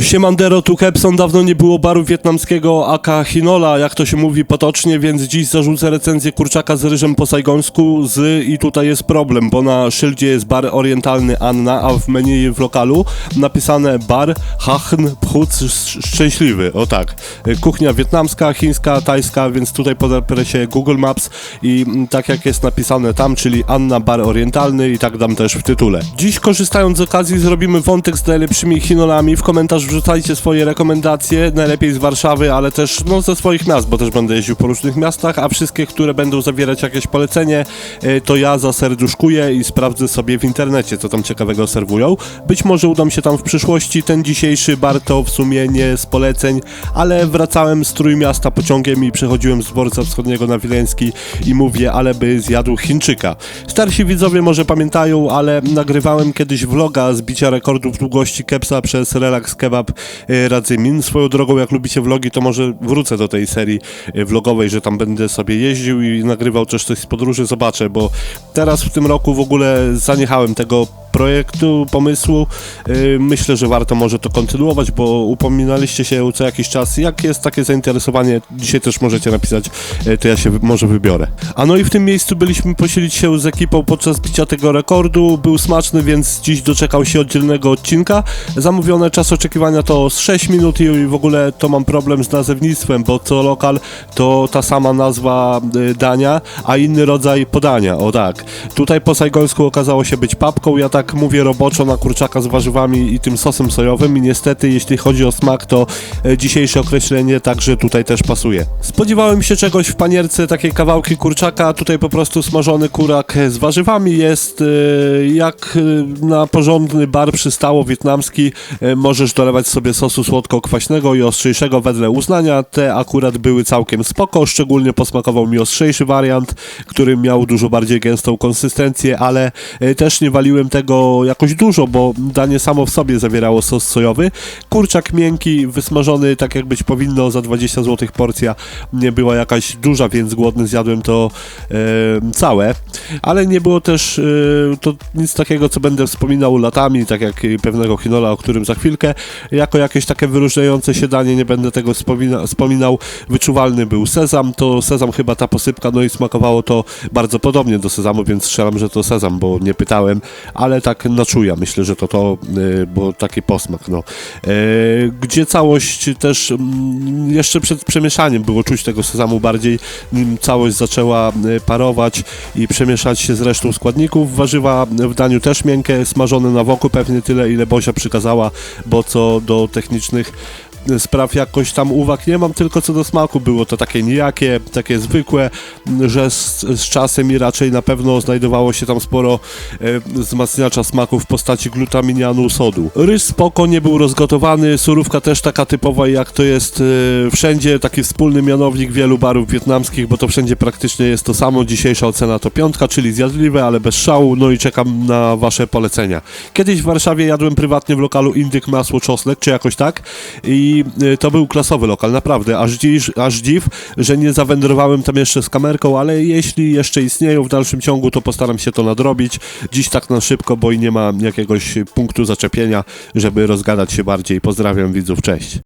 Siemandero, tu Kepson, dawno nie było baru wietnamskiego aka Hinola, jak to się mówi potocznie, więc dziś zarzucę recenzję kurczaka z ryżem po sajgońsku z i tutaj jest problem, bo na szyldzie jest bar orientalny Anna, a w menu w lokalu napisane bar Hachn Phut Sz- Szczęśliwy, o tak. Kuchnia wietnamska, chińska, tajska, więc tutaj podaprę się Google Maps i mm, tak jak jest napisane tam, czyli Anna Bar Orientalny i tak dam też w tytule. Dziś korzystając z okazji zrobimy wątek z najlepszymi Hinolami, w komentarz wrzucajcie swoje rekomendacje, najlepiej z Warszawy, ale też no, ze swoich miast, bo też będę jeździł po różnych miastach, a wszystkie, które będą zawierać jakieś polecenie, e, to ja zaserduszkuję i sprawdzę sobie w internecie, co tam ciekawego serwują. Być może uda mi się tam w przyszłości, ten dzisiejszy bar to w sumie nie z poleceń, ale wracałem z Trójmiasta pociągiem i przechodziłem z dworca wschodniego na Wileński i mówię, ale by zjadł Chińczyka. Starsi widzowie może pamiętają, ale nagrywałem kiedyś vloga z bicia rekordów długości kepsa przez Relax Kebab e, Radzymin. Swoją drogą, jak lubicie vlogi, to może wrócę do tej serii e, vlogowej, że tam będę sobie jeździł i nagrywał też coś z podróży, zobaczę, bo teraz w tym roku w ogóle zaniechałem tego projektu, pomysłu. Yy, Myślę, że warto może to kontynuować, bo upominaliście się co jakiś czas. Jak jest takie zainteresowanie, dzisiaj też możecie napisać, yy, to ja się może wybiorę. A no i w tym miejscu byliśmy posilić się z ekipą podczas bicia tego rekordu. Był smaczny, więc dziś doczekał się oddzielnego odcinka. Zamówione czas oczekiwania to z 6 minut i w ogóle to mam problem z nazewnictwem, bo co lokal to ta sama nazwa y, dania, a inny rodzaj podania. O tak. Tutaj po sajgońsku okazało się być papką. Ja tak mówię roboczo na kurczaka z warzywami i tym sosem sojowym i niestety jeśli chodzi o smak, to e, dzisiejsze określenie także tutaj też pasuje. Spodziewałem się czegoś w panierce, takiej kawałki kurczaka, tutaj po prostu smażony kurak z warzywami jest e, jak e, na porządny bar przystało wietnamski. Możesz dolewać sobie sosu słodko-kwaśnego i ostrzejszego wedle uznania. Te akurat były całkiem spoko, szczególnie posmakował mi ostrzejszy wariant, który miał dużo bardziej gęstą konsystencję, ale też nie waliłem tego jakoś dużo, bo danie samo w sobie zawierało sos sojowy. Kurczak miękki, wysmażony tak jak być powinno, za 20 zł porcja nie była jakaś duża, więc głodny zjadłem to e, całe, ale nie było też e, to nic takiego, co będę wspominał latami, tak jak pewnego chinola, o którym za chwilkę, jako jakieś takie wyróżniające się danie, nie będę tego wspomina, wspominał. Wyczuwalny był sezam, to sezam chyba ta posypka, no i smakowało to bardzo podobnie do sezamu, więc strzelam, że to sezam, bo nie pytałem, ale tak na czuja, myślę, że to to, y, bo taki posmak, no. Y, Gdzie całość też jeszcze przed przemieszaniem było czuć tego sezamu bardziej, nim całość zaczęła y, parować i przemieszać się z resztą składników. Warzywa w daniu też miękkie, smażone na woku, pewnie tyle, ile Bosia przykazała, bo co do technicznych spraw jakoś tam uwag nie mam, tylko co do smaku było to takie nijakie, takie zwykłe, że z, z czasem i raczej na pewno znajdowało się tam sporo e, wzmacniacza smaku w postaci glutaminianu sodu. Ryż spoko, nie był rozgotowany, surówka też taka typowa jak to jest e, wszędzie, taki wspólny mianownik wielu barów wietnamskich, bo to wszędzie praktycznie jest to samo. Dzisiejsza ocena to piątka, czyli zjadliwe, ale bez szału, no i czekam na wasze polecenia. Kiedyś w Warszawie jadłem prywatnie w lokalu Indyk Masło Czosnek, czy jakoś tak i y, to był klasowy lokal, naprawdę, aż dziw, aż dziw, że nie zawędrowałem tam jeszcze z kamerką, ale jeśli jeszcze istnieją w dalszym ciągu, to postaram się to nadrobić. Dziś tak na szybko, bo i nie ma jakiegoś punktu zaczepienia, żeby rozgadać się bardziej. Pozdrawiam widzów, cześć.